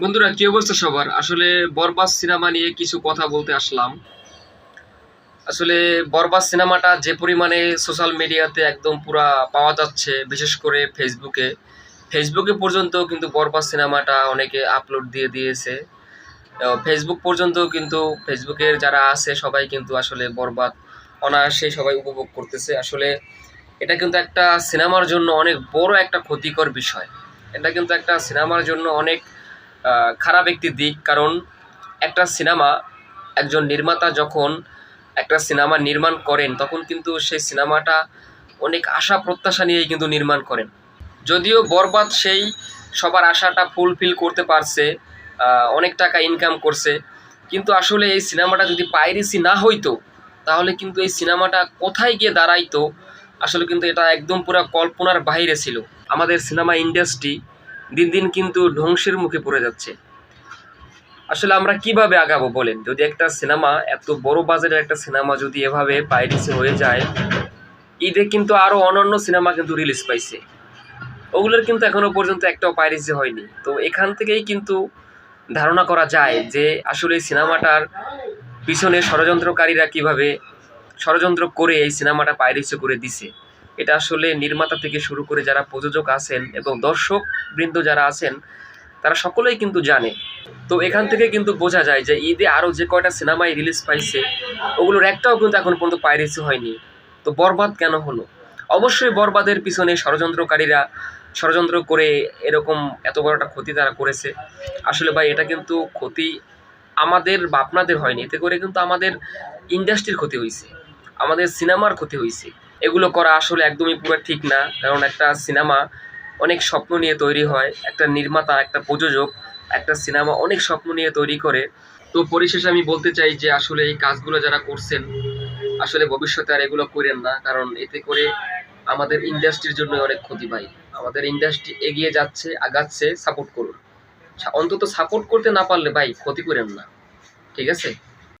বন্ধুরা, কি অবস্থা সবার? আসলে বরবাস সিনেমা নিয়ে কিছু কথা বলতে আসলাম। আসলে বরবাস সিনেমাটা যে পরিমাণে সোশ্যাল মিডিয়াতে একদম পুরা পাওয়া যাচ্ছে, বিশেষ করে ফেসবুকে। ফেসবুকে পর্যন্ত কিন্তু বরবাস সিনেমাটা অনেকে আপলোড দিয়ে দিয়েছে। ফেসবুক পর্যন্ত কিন্তু ফেসবুকের যারা আছে, সবাই কিন্তু আসলে বরবাদ, অনায়াসে সবাই উপভোগ করতেছে। আসলে এটা কিন্তু একটা সিনেমার জন্য অনেক বড় একটা ক্ষতিকর বিষয়। এটা কিন্তু একটা সিনেমার জন্য অনেক খারাপ একটি দিক। কারণ একটা সিনেমা, একজন নির্মাতা যখন একটা সিনেমা নির্মাণ করেন, তখন কিন্তু সেই সিনেমাটা অনেক আশা, প্রত্যাশা নিয়েই কিন্তু নির্মাণ করেন। যদিও বরবাদ সেই সবার আশাটা ফুলফিল করতে পারছে অনেক টাকা ইনকাম করছে, কিন্তু আসলে এই সিনেমাটা যদি পাইরেসি না হইতো, তাহলে কিন্তু এই সিনেমাটা কোথায় গিয়ে দাঁড়াইতো, আসলে কিন্তু এটা একদম পুরো কল্পনার বাইরে ছিল। আমাদের সিনেমা ইন্ডাস্ট্রি দিন দিন কিন্তু ধ্বংসের মুখে পড়ে যাচ্ছে। আসলে আমরা কীভাবে আগাবো বলেন? যদি একটা সিনেমা, এত বড় বাজারের একটা সিনেমা যদি এভাবে পাইরেসি হয়ে যায়, ঈদে কিন্তু আরও অন্যান্য সিনেমা কিন্তু রিলিজ পাইছে। ওগুলোর কিন্তু এখনও পর্যন্ত একটাও পাইরেসি হয়নি। তো এখান থেকেই কিন্তু ধারণা করা যায় যে আসলে সিনেমাটার পিছনে ষড়যন্ত্রকারীরা কীভাবে ষড়যন্ত্র করে এই সিনেমাটা পাইরেসি করে দিছে। এটা আসলে নির্মাতা থেকে শুরু করে যারা প্রযোজক আছেন এবং দর্শক বৃন্দ যারা আছেন, তারা সকলেই কিন্তু জানে। তো এখান থেকে কিন্তু বোঝা যায় যে ঈদে আরও যে কয়টা সিনেমায় রিলিজ পাইছে, ওগুলোর একটাও কিন্তু এখন পর্যন্ত পাইরেসি হয়নি। তো বরবাদ কেন হলো? অবশ্যই বরবাদের পিছনে ষড়যন্ত্রকারীরা, ষড়যন্ত্র করে এরকম এত বড় একটা ক্ষতি তারা করেছে। আসলে ভাই, এটা কিন্তু ক্ষতি আমাদের বা আপনাদের হয়নি। এতে করে কিন্তু আমাদের ইন্ডাস্ট্রির ক্ষতি হয়েছে আমাদের সিনেমার ক্ষতি হয়েছে এগুলো করা আসলে একদমই পুরো ঠিক না। কারণ একটা সিনেমা অনেক স্বপ্ন নিয়ে তৈরি হয়, একটা নির্মাতা, একটা প্রযোজক, একটা সিনেমা অনেক স্বপ্ন নিয়ে তৈরি করে। তো পরিশেষে আমি বলতে চাই যে আসলে এই কাজগুলো যারা করছেন, আসলে ভবিষ্যতে আর এগুলো করেন না, কারণ এতে করে আমাদের ইন্ডাস্ট্রির জন্য অনেক ক্ষতি পাই আমাদের ইন্ডাস্ট্রি এগিয়ে যাচ্ছে, আগাচ্ছে, সাপোর্ট করুন। অন্তত সাপোর্ট করতে না পারলে ভাই ক্ষতি করেন না। ঠিক আছে?